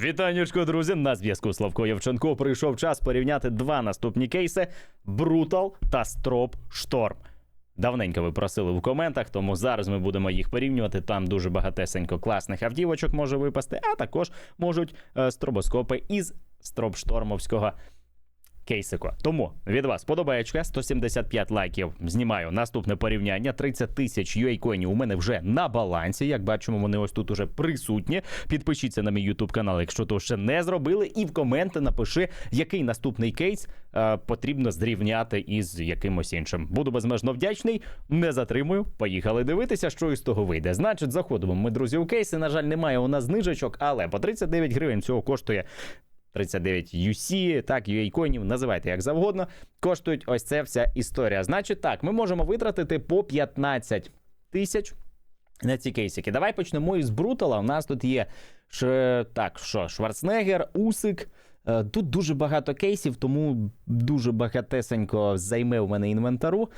Вітаннячко, друзі! На зв'язку Славко Євченко. Прийшов час порівняти два наступні кейси: Брутал та Строп Шторм. Давненько ви просили в коментах, тому зараз ми будемо їх порівнювати. Там дуже багатесенько класних автівочок може випасти, а також можуть е, стробоскопи із стробштормовського кейсику. Тому від вас подобаєчка, 175 лайків. Знімаю наступне порівняння. 30 тисяч UA-коїнів у мене вже на балансі. Як бачимо, вони ось тут уже присутні. Підпишіться на мій YouTube канал, якщо то ще не зробили. І в коменти напиши, який наступний кейс е, потрібно зрівняти із якимось іншим. Буду безмежно вдячний. Не затримую. Поїхали дивитися, що із того вийде. Значить, заходимо. Ми, друзі, у кейси. На жаль, немає у нас знижечок, але по 39 гривень цього коштує 39 UC, так, UA коїнів, називайте як завгодно. Коштують ось це вся історія. Значить, так, ми можемо витратити по 15 тисяч на ці кейсики. Давай почнемо із Брутала. У нас тут є ш... так, що, Шварценеггер, Усик. Е, Тут дуже багато кейсів, тому дуже багатесенько займе в мене інвентару.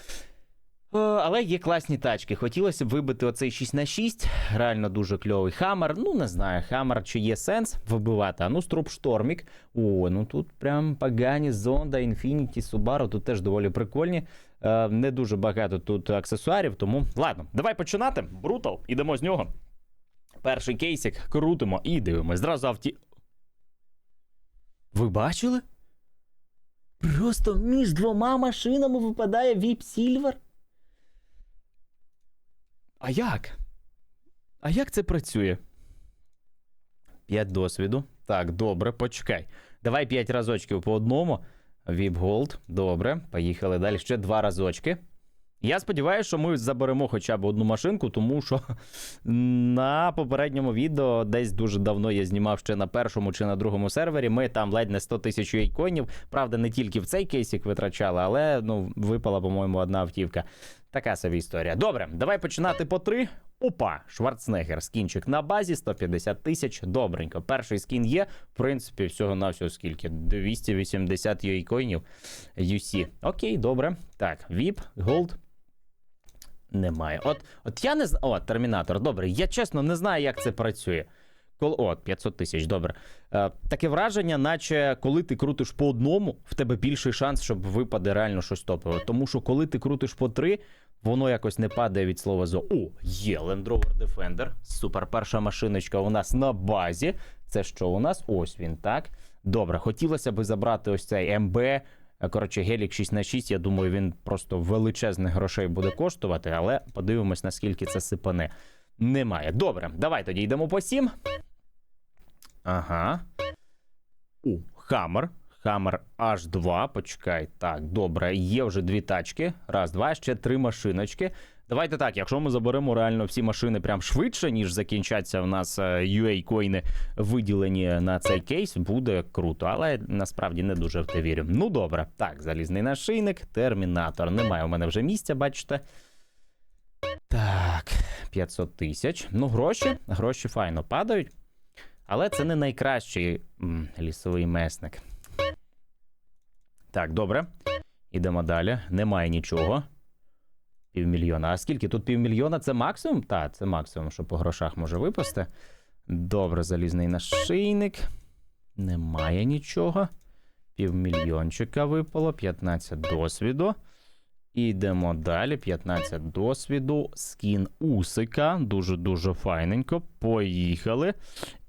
Е, Але є класні тачки. Хотілося б вибити оцей 6 на 6 Реально дуже кльовий хаммер. Ну, не знаю, хаммер чи є сенс вибивати. А ну, Штормік. О, ну тут прям Пагані, Зонда, Інфініті, Subaru. Тут теж доволі прикольні. Е, Не дуже багато тут аксесуарів, тому ладно, давай починати. Брутал, ідемо з нього. Перший кейсик крутимо і дивимось. Зразу авті. Ви бачили? Просто між двома машинами випадає VIP Silver. А як? А як це працює? П'ять досвіду. Так, добре, почекай. Давай п'ять разочків по одному. Віп голд. Добре, поїхали далі. Ще два разочки. Я сподіваюся, що ми заберемо хоча б одну машинку, тому що на попередньому відео десь дуже давно я знімав ще на першому чи на другому сервері. Ми там ледь не 100 тисяч коїнів. Правда, не тільки в цей кейсик витрачали, але ну, випала, по-моєму, одна автівка. Така собі історія. Добре, давай починати по три. Опа, Шварценеггер, скінчик на базі 150 тисяч. Добренько. Перший скін є. В принципі, всього на всього скільки? 280 юейкоїнів UC. Окей, добре. Так, VIP, Gold. Немає. От, от я не знаю. О, термінатор. Добре. Я чесно не знаю, як це працює. Кол... О, 500 тисяч, добре. Е, таке враження, наче коли ти крутиш по одному, в тебе більший шанс, щоб випаде реально щось топове. Тому що коли ти крутиш по три, воно якось не падає від слова зо. О, є Land Rover Defender. Супер, перша машиночка у нас на базі. Це що у нас? Ось він, так. Добре, хотілося би забрати ось цей МБ. Е, Коротше, Гелік 6 на 6 я думаю, він просто величезних грошей буде коштувати, але подивимось, наскільки це сипане. Немає. Добре, давай тоді йдемо по 7. Ага. У, Хаммер. Хаммер H2. Почекай. Так, добре. Є вже дві тачки. Раз, два, ще три машиночки. Давайте так, якщо ми заберемо реально всі машини прям швидше, ніж закінчаться в нас е, UA коїни виділені на цей кейс, буде круто, але насправді не дуже в те вірю. Ну добре, так, залізний нашийник, термінатор. Немає у мене вже місця, бачите. Так, 500 тисяч. Ну, гроші, гроші файно падають. Але це не найкращий м, лісовий месник. Так, добре. Ідемо далі. Немає нічого. Півмільйона. А скільки тут півмільйона? Це максимум? Так, це максимум, що по грошах може випасти. Добре, залізний нашийник. Немає нічого. Півмільйончика випало, 15 досвіду. Ідемо далі. 15 досвіду. Скін Усика. Дуже-дуже файненько. Поїхали.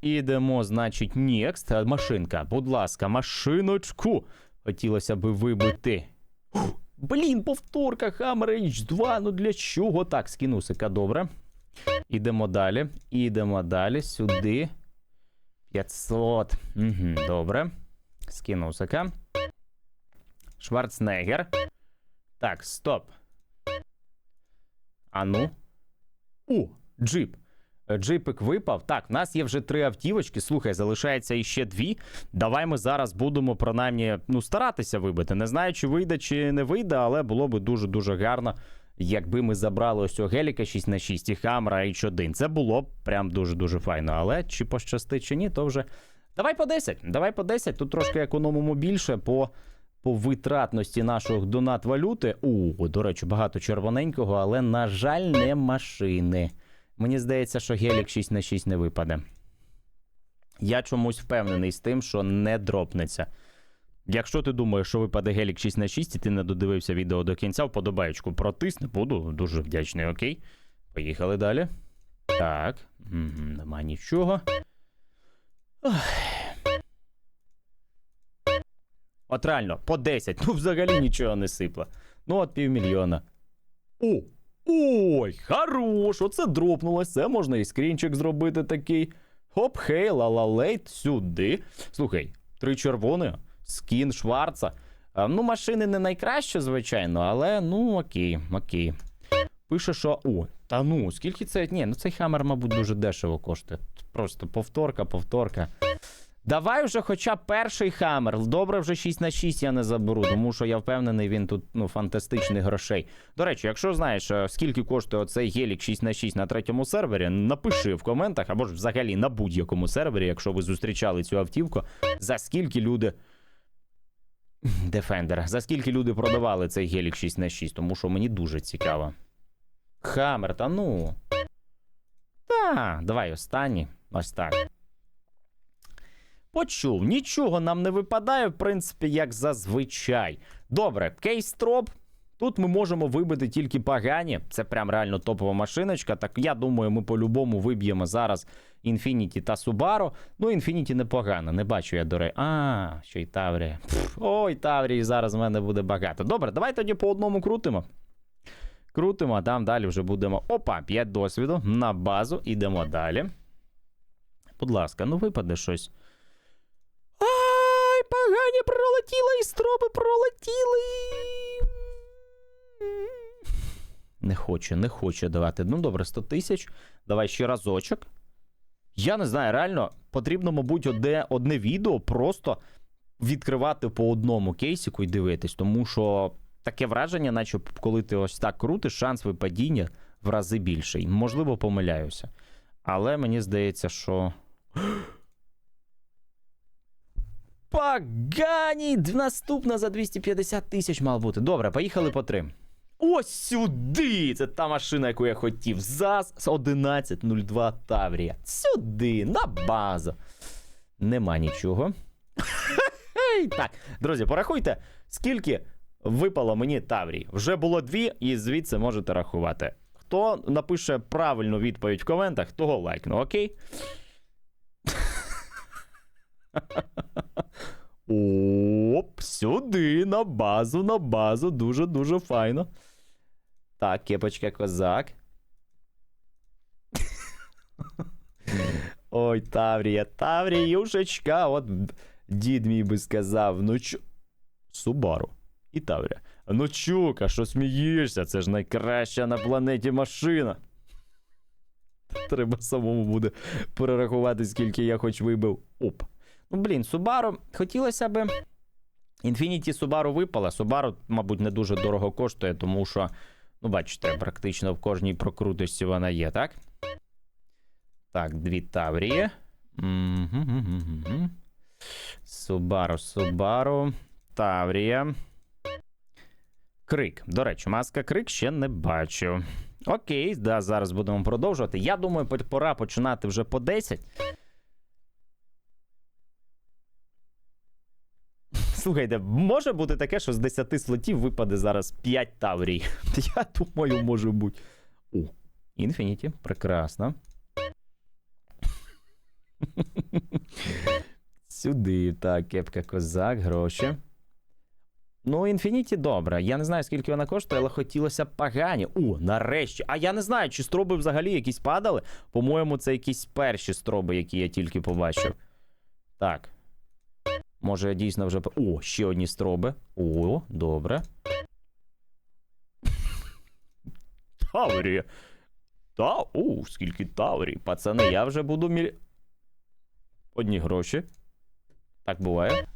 Ідемо, значить, Next. Машинка. Будь ласка, машиночку. Хотілося би вибити. Фух, Блін, повторка Hammer H2. Ну для чого? Так, скін Усика, добре. Ідемо далі. Ідемо далі. Сюди. 500. Угу, добре. Скін Усика. Шварценеггер. Так, стоп. А ну. О, джип. Джипик випав. Так, в нас є вже три автівочки. Слухай, залишається іще дві. Давай ми зараз будемо принаймні ну, старатися вибити. Не знаю, чи вийде, чи не вийде, але було би дуже-дуже гарно, якби ми забрали ось цього геліка 6 на 6 і Хамра H1. Це було б прям дуже-дуже файно. Але чи пощастить, чи ні, то вже. Давай по 10. Давай по 10. Тут трошки економимо більше по. По витратності наших донат валюти. У, до речі, багато червоненького, але, на жаль, не машини. Мені здається, що гелік 6 на 6 не випаде. Я чомусь впевнений з тим, що не дропнеться. Якщо ти думаєш, що випаде гелік 6 на 6 і ти не додивився відео до кінця, вподобаєчку протисни, буду дуже вдячний, окей? Поїхали далі. Так, нема нічого. Ох. От реально, по 10. Ну, взагалі нічого не сипле. Ну, от півмільйона. О! Ой, хорош! Оце дропнулось. Це можна і скрінчик зробити такий. Хоп, хей, ла-ла-лейт, сюди. Слухай, три червоні, скін Шварца. А, ну, машини не найкраще, звичайно, але ну окей, окей. Пише, що. О, та ну, скільки це. Ні, ну цей хаммер, мабуть, дуже дешево коштує. Просто повторка, повторка. Давай вже хоча б перший хаммер. Добре, вже 6 на 6 я не заберу, тому що я впевнений, він тут ну, фантастичних грошей. До речі, якщо знаєш, е, скільки коштує оцей гелік 6 на 6 на третьому сервері, напиши в коментах, або ж взагалі на будь-якому сервері, якщо ви зустрічали цю автівку, за скільки люди. Defender, за скільки люди продавали цей гелік 6 на 6, тому що мені дуже цікаво. Хаммер, та ну. Та, давай останній. Ось так. Почув, нічого нам не випадає, в принципі, як зазвичай. Добре, кейс-троп. Тут ми можемо вибити тільки погані. Це прям реально топова машиночка. Так я думаю, ми по-любому виб'ємо зараз Infinity та Subaru. Ну, Infinity непогано, не бачу я до речі. А, що й Таврія. Ой, Таврії зараз в мене буде багато. Добре, давай тоді по одному крутимо. Крутимо, а там далі вже будемо. Опа, 5 досвіду на базу. Ідемо далі. Будь ласка, ну випаде щось. Пролетіли і стропи пролетіли. Не хоче, не хоче давати. Ну добре, 100 тисяч. Давай ще разочок. Я не знаю, реально потрібно, мабуть, одне, одне відео просто відкривати по одному кейсику і дивитись, тому що таке враження, наче коли ти ось так крутиш, шанс випадіння в рази більший. Можливо, помиляюся. Але мені здається, що. Погані! Наступна за 250 тисяч мав бути. Добре, поїхали по три. Ось сюди! Це та машина, яку я хотів. ЗАЗ 1102 Таврія. Сюди, на базу. Нема нічого. Так, друзі, порахуйте, скільки випало мені Таврій. Вже було дві, і звідси можете рахувати. Хто напише правильну відповідь в коментах, того лайкну, окей? Оп, сюди, на базу, на базу. Дуже-дуже файно. Так, кепочка козак. Ой, Таврія, Тавріюшечка. От дід мій би сказав, ну чу. Субару і Таврія. Ну чука, що смієшся? Це ж найкраща на планеті машина. Треба самому буде перерахувати, скільки я хоч вибив. Оп. Блін, Subaru. Хотілося би. Infinity Subaru випала. Subaru, мабуть, не дуже дорого коштує, тому що, ну, бачите, практично в кожній прокрутості вона є, так? Так, дві Таврії. Subaru, Subaru. Таврія. Крик. До речі, маска крик ще не бачу. Окей, да, зараз будемо продовжувати. Я думаю, пора починати вже по 10. Слухайте, може бути таке, що з 10 слотів випаде зараз 5 таврій. Я думаю, може бути. О, Інфініті, прекрасно. Сюди, так, кепка козак, гроші. Ну, Інфініті добре. Я не знаю, скільки вона коштує, але хотілося б погані. О, нарешті. А я не знаю, чи строби взагалі якісь падали. По-моєму, це якісь перші строби, які я тільки побачив. Так. Може, я дійсно вже. О, ще одні строби. О, добре. Таврія. Та, о, скільки таврій. Пацани, я вже буду міль... Одні гроші. Так буває.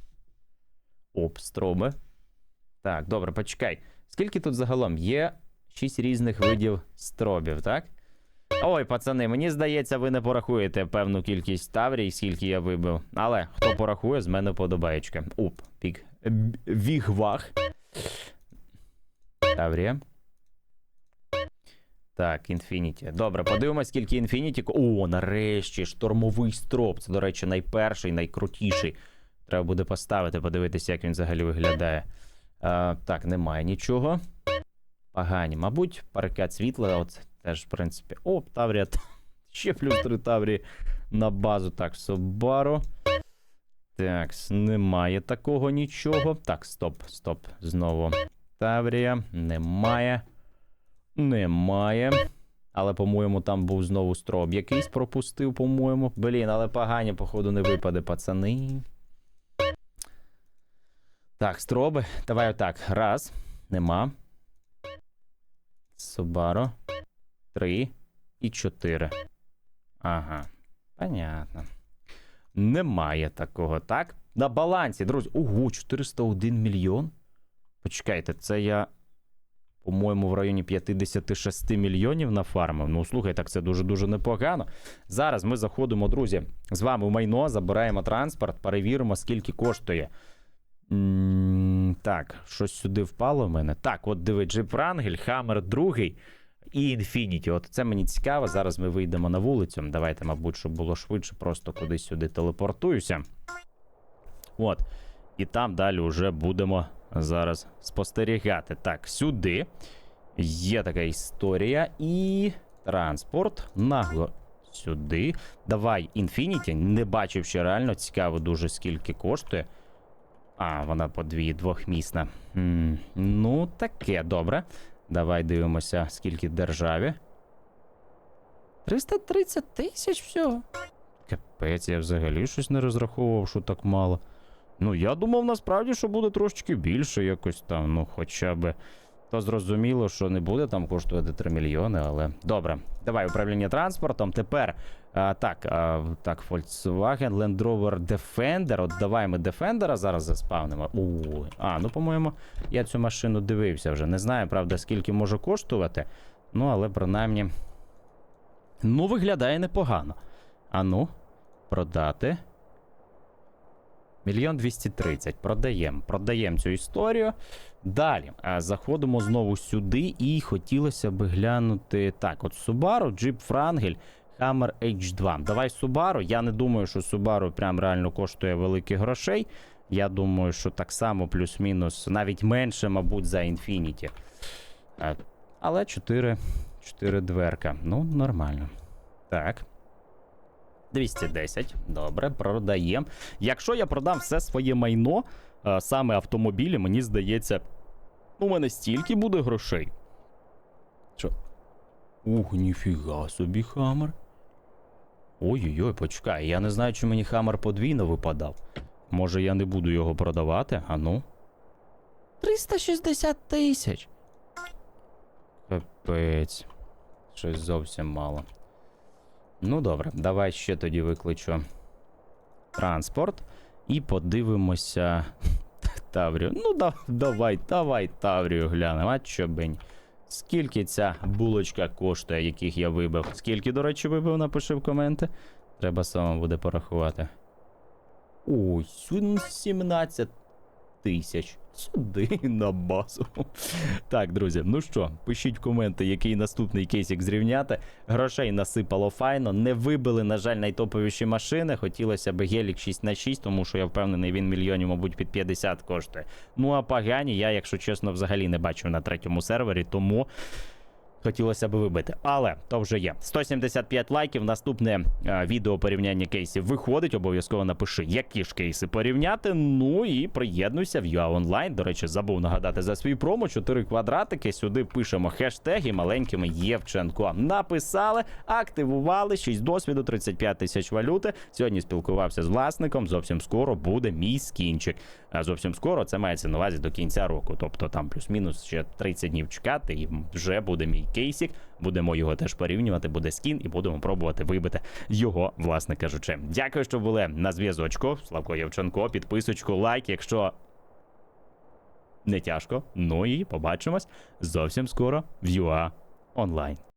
Оп, строби. Так, добре, почекай. Скільки тут загалом? Є 6 різних видів стробів, так? Ой, пацани, мені здається, ви не порахуєте певну кількість таврій, скільки я вибив. Але хто порахує, з мене подобаєчка. Оп, пік. Вігвах. Таврія. Так, Infinity. Добре, подивимось, скільки Infinity. О, нарешті, штормовий строп. Це, до речі, найперший, найкрутіший. Треба буде поставити, подивитися, як він взагалі виглядає. А, так, немає нічого. Погані. Мабуть, перекат світла, от теж, в принципі. О, Таврія. Ще плюс 3 Таврії на базу. Так, Собаро. Так, немає такого нічого. Так, стоп, стоп. Знову. Таврія. Немає. Немає. Але, по-моєму, там був знову строб. Якийсь пропустив, по-моєму. Блін, але погані, походу, не випаде, пацани. Так, строби. Давай отак. Раз. Нема. Собаро. Три. І чотири. Ага. Понятно. Немає такого, так? На балансі, друзі. Ого, 401 мільйон. Почекайте, це я, по-моєму, в районі 56 мільйонів нафармив. Ну, слухай, так це дуже-дуже непогано. Зараз ми заходимо, друзі, з вами в майно, забираємо транспорт, перевіримо, скільки коштує. М, Так, щось сюди впало в мене. Так, от диви, Джип Wrangler, Хаммер другий і Infinity. От це мені цікаво. Зараз ми вийдемо на вулицю. Давайте, мабуть, щоб було швидше, просто кудись сюди телепортуюся. От. І там далі вже будемо зараз спостерігати. Так, сюди є така історія. І транспорт нагло сюди. Давай, Infinity. Не бачив ще реально цікаво дуже скільки коштує. А, вона по дві двохмісна. М, Ну, таке, добре. Давай дивимося, скільки державі. 330 тисяч всього. Капець, я взагалі щось не розраховував, що так мало. Ну, я думав насправді, що буде трошечки більше якось там, ну, хоча б. То зрозуміло, що не буде там коштувати 3 мільйони, але добре. Давай управління транспортом. Тепер а, так, а, так, Volkswagen Land Rover Defender. От давай ми Defender зараз заспавнимо. У, а, ну по-моєму, я цю машину дивився вже. Не знаю, правда, скільки може коштувати. Ну, але принаймні. Ну, виглядає непогано. А ну, продати. Мільйон 230. Продаємо. Продаємо цю історію. Далі заходимо знову сюди, і хотілося б глянути. Так, от Subaru, Jeep Wrangler, Hammer H2. Давай Subaru. Я не думаю, що Subaru прям реально коштує великих грошей. Я думаю, що так само плюс-мінус, навіть менше, мабуть, за Infinity. Але 4, 4 дверка. Ну, нормально. Так. 210. Добре, продаємо. Якщо я продам все своє майно, саме автомобілі, мені здається, у мене стільки буде грошей. Що? Ух, ніфіга собі хамер. Ой-ой-ой, почекай, я не знаю, чи мені хамер подвійно випадав. Може, я не буду його продавати, а ну. 360 тисяч. Капець. Щось зовсім мало. Ну добре, давай ще тоді викличу транспорт і подивимося. Таврію. Ну, да, давай, давай Таврію глянемо, а чобень. Скільки ця булочка коштує, яких я вибив? Скільки, до речі, вибив, напиши в коменти. Треба самому буде порахувати. Ой, 17 тисяч. Сюди на базу. Так, друзі, ну що, пишіть коменти, який наступний кейсик зрівняти. Грошей насипало файно. Не вибили, на жаль, найтоповіші машини. Хотілося б гелік 6 на 6 тому що я впевнений, він мільйонів, мабуть, під 50 коштує. Ну а погані, я, якщо чесно, взагалі не бачив на третьому сервері, тому. Хотілося б вибити, але то вже є. 175 лайків. Наступне е, відео порівняння кейсів виходить. Обов'язково напиши, які ж кейси порівняти. Ну і приєднуйся в UA Online. До речі, забув нагадати за свій промо. 4 квадратики. Сюди пишемо хештеги маленькими Євченко. Написали, активували 6 досвіду, 35 тисяч валюти. Сьогодні спілкувався з власником. Зовсім скоро буде мій скінчик. А зовсім скоро це мається на увазі до кінця року. Тобто там плюс-мінус ще 30 днів чекати, і вже буде мій кейсик. Будемо його теж порівнювати, буде скін, і будемо пробувати вибити його, власне кажучи. Дякую, що були на зв'язочку. Славко Євченко, підписочку, лайк, якщо не тяжко. Ну і побачимось зовсім скоро в UA онлайн.